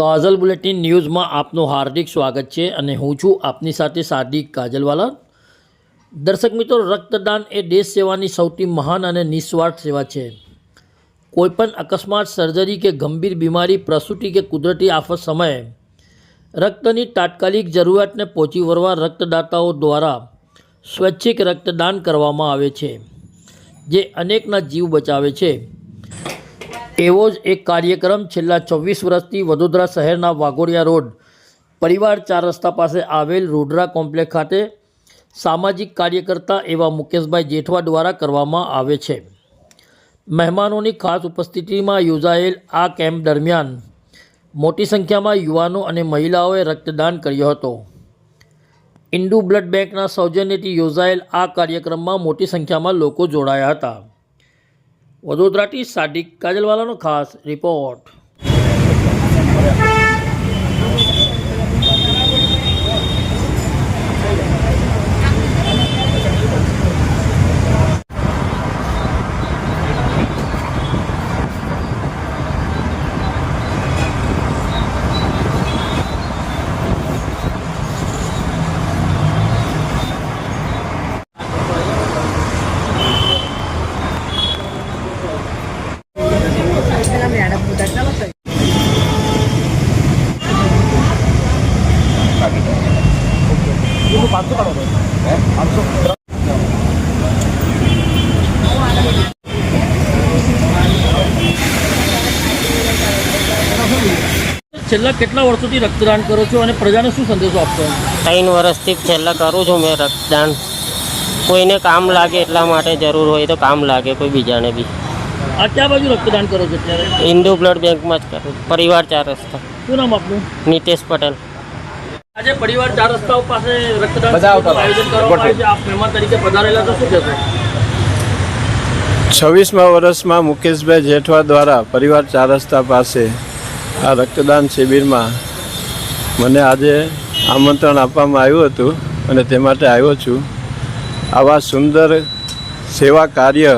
કાજલ bulletin ન્યૂઝમાં આપનું હાર્દિક સ્વાગત છે અને હું છું આપની સાથે સાદિક કાજલવાલા. દર્શક મિત્રો, રક્તદાન એ દેશ સેવાની સૌથી મહાન અને નિસ્વાર્થ સેવા છે. કોઈપણ અકસ્માત, સર્જરી કે ગંભીર બીમારી, પ્રસૂતિ કે કુદરતી આફત સમયે રક્તની તાત્કાલિક જરૂરિયાતને પહોંચી વળવા રક્તદાતાઓ દ્વારા સ્વૈચ્છિક રક્તદાન કરવામાં આવે છે, જે અનેકના જીવ બચાવે છે. એવો જ એક કાર્યક્રમ છેલ્લા ચોવીસ વર્ષથી વડોદરા શહેરના વાઘોડિયા રોડ પરિવાર ચાર રસ્તા પાસે આવેલ રોડરા કોમ્પ્લેક્સ ખાતે સામાજિક કાર્યકર્તા એવા મુકેશભાઈ જેઠવા દ્વારા કરવામાં આવે છે. મહેમાનોની ખાસ ઉપસ્થિતિમાં યોજાયેલ આ કેમ્પ દરમિયાન મોટી સંખ્યામાં યુવાનો અને મહિલાઓએ રક્તદાન કર્યો હતો. ઇન્ડુ બ્લડ બેંકના સૌજન્યથી યોજાયેલ આ કાર્યક્રમમાં મોટી સંખ્યામાં લોકો જોડાયા હતા. વડોદરાથી સાદિક કાજલવાલાનો ખાસ રિપોર્ટ છેલ્લા કેટલા વર્ષોથી રક્તદાન કરો છો અને પ્રજાને શું સંદેશો આપશો? ત્રણ વર્ષથી છેલ્લા કરું છું મેં રક્તદાન. કોઈને કામ લાગે એટલા માટે જરૂર હોય તો કામ લાગે કોઈ બીજાને બી. અત્યાર બાજુ રક્તદાન કરો છો અત્યારે? ઇન્ડો બ્લડ બેંકમાં જ કરું પરિવાર ચાર રસ્તા. શું નામ આપનું? નીતેશ પટેલ. આજે પરિવાર ચાર રસ્તાઓ પાસે રક્તદાન આયોજન કરવામાં આવ્યું છે. આપ મહેમાન તરીકે પધારેલા તો શું કહેશો? છવ્વીસમા વર્ષમાં મુકેશભાઈ જેઠવા દ્વારા પરિવાર ચાર રસ્તા પાસે આ રક્તદાન શિબિરમાં મને આજે આમંત્રણ આપવામાં આવ્યું હતું અને તે માટે આવ્યો છું. આવા સુંદર સેવા કાર્ય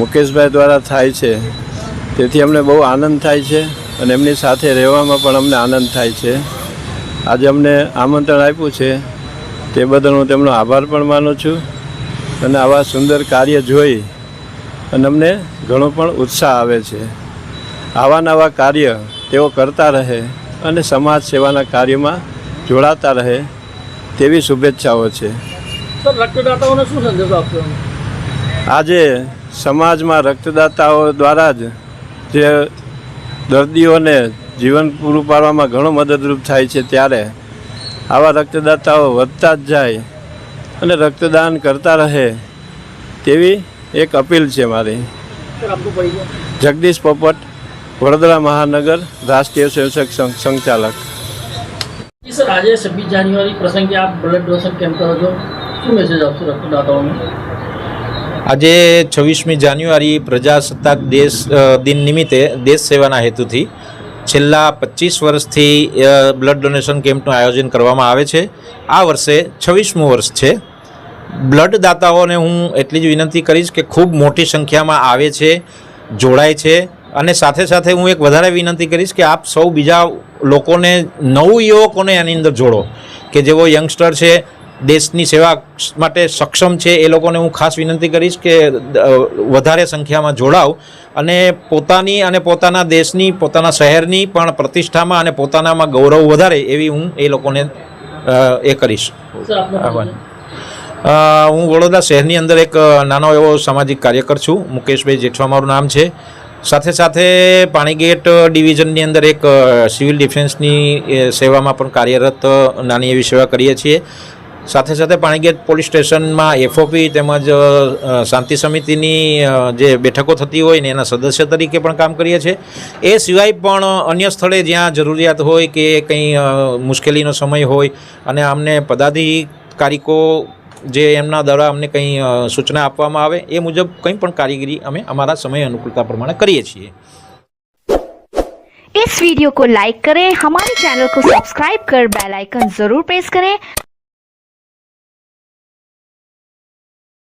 મુકેશભાઈ દ્વારા થાય છે. તેથી અમને બહુ આનંદ થાય છે અને એમની સાથે રહેવામાં પણ અમને આનંદ થાય છે. આજે અમને આમંત્રણ આપ્યું છે. તે બદલ હું તેમનો આભાર પણ માનું છું અને આવા સુંદર કાર્ય જોઈ અને અમને ઘણો પણ ઉત્સાહ આવે છે. આવા નવા કાર્ય તેઓ કરતા રહે અને સમાજ સેવાના કાર્યમાં જોડાતા રહે તેવી શુભેચ્છાઓ છે. રક્તદાતાઓને શું સંદેશો આપશો આજે સમાજમાં રક્તદાતાઓ દ્વારા જ જે દર્દીઓને જીવન પૂરું પાડવામાં ઘણો મદદરૂપ થાય છે ત્યારે. આવા રક્તદાતાઓ વધતા જ જાય અને રક્તદાન કરતા રહે તેવી એક અપીલ છે મારી. સર આપનો પરિચય જગદીશ પોપટ વડોદરા મહાનગર રાષ્ટ્રીય સ્વયંસેવક સંઘ સંચાલક. સર આજે છવ્વીસ જાન્યુઆરી પ્રસંગે આપ બ્લડ ડોનેશન કેમ્પ કરો છો? શું મેસેજ આપશો રક્તદાતાઓને? આજે છવ્વીસમી જાન્યુઆરી પ્રજાસત્તાક દેશ દિન નિમિત્તે દેશ સેવાના હેતુથી છેલ્લા પચીસ વર્ષથી બ્લડ ડોનેશન કેમ્પનું આયોજન કરવામાં આવે છે. આ વર્ષે છવ્વીસમું વર્ષ છે. બ્લડ દાતાઓને હું એટલી જ વિનંતી કરીશ કે ખૂબ મોટી સંખ્યામાં આવે છે, જોડાય છે. અને સાથે સાથે હું એક વધારે વિનંતી કરીશ કે આપ સૌ બીજા લોકોને, નવું યુવકોને આની અંદર જોડો. કે જેવો યંગસ્ટર છે દેશની સેવા માટે સક્ષમ છે એ લોકોને હું ખાસ વિનંતી કરીશ કે વધારે સંખ્યામાં જોડાવ અને પોતાની અને પોતાના દેશની પોતાના શહેરની પણ પ્રતિષ્ઠામાં અને પોતાનામાં ગૌરવ વધારે એવી હું એ લોકોને એ કરીશ. અ, હું વડોદરા શહેરની અંદર એક નાનો એવો સામાજિક કાર્યકર છું મુકેશભાઈ જેઠવા મારું નામ છે. સાથે સાથે પાણીગેટ ડિવિઝનની અંદર એક સિવિલ ડિફેન્સની સેવામાં પણ કાર્યરત નાની એવી સેવા કરીએ છીએ. સાથે સાથે પાણીગેટ પોલીસ સ્ટેશનમાં એફઓપી તેમજ અ, શાંતિ સમિતિની અ, જે બેઠકો થતી હોય ને એના સદસ્ય તરીકે પણ કામ કરીએ છીએ એ સિવાય પણ અન્ય સ્થળે જ્યાં જરૂરિયાત હોય કે કંઈ અ, મુશ્કેલીનો સમય હોય અને અમને પદાધિકારિકો જે એમના દ્વારા અમને કંઈ અ, સૂચના આપવામાં આવે એ મુજબ કંઈ પણ કારીગરી અમે અમારા સમય અનુકૂળતા પ્રમાણે કરીએ છીએ इस वीडियो को लाइक करें हमारे चैनल को सब्सक्राइब कर बेल आइकन जरूर प्रेस करें